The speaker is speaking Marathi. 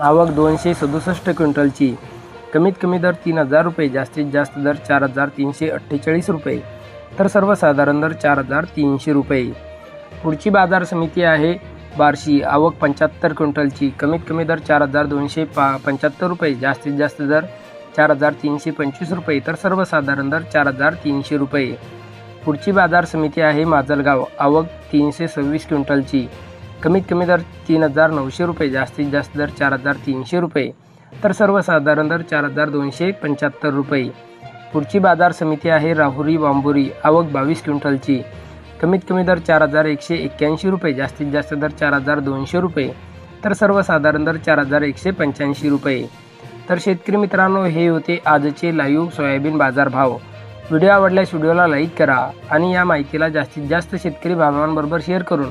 आवक दोनशे सदुसष्ट क्विंटलची. कमीत कमी दर तीन हजार रुपये जास्तीत जास्त दर चार हजार तीनशे अठ्ठेचाळीस रुपये. तर सर्वसाधारण दर चार हजार तीनशे रुपये. पुढची बाजार समिती आहे बार्शी. आवक पंच्याहत्तर क्विंटलची. कमीत कमी दर चार हजार दोनशे पा पंच्याहत्तर रुपये जास्तीत जास्त दर चार हजार तीनशे पंचवीस रुपये. तर सर्वसाधारण दर चार हजार तीनशे रुपये. पुढची बाजार समिती आहे माजलगाव. आवक तीनशे सव्वीस क्विंटलची. कमीत कमी दर तीन हजार नऊशे रुपये जास्तीत जास्त दर चार हजार तीनशे रुपये. तर सर्वसाधारण दर चार हजार दोनशे पंच्याहत्तर रुपये. पुढची बाजार समिती आहे राहुरी बांबुरी आवक बावीस क्विंटलची. कमीत कमी दर चार हजार एकशे एक्क्याऐंशी रुपये जास्तीत जास्त दर चार हजार दोनशे रुपये. तर सर्वसाधारण दर चार हजार एकशे पंच्याऐंशी रुपये. तर शेतकरी मित्रांनो हे होते आजचे लाईव्ह सोयाबीन बाजारभाव. व्हिडिओ आवडल्यास व्हिडिओला लाईक करा आणि या माहितीला जास्तीत जास्त शेतकरी बांधवांबरोबर शेअर करून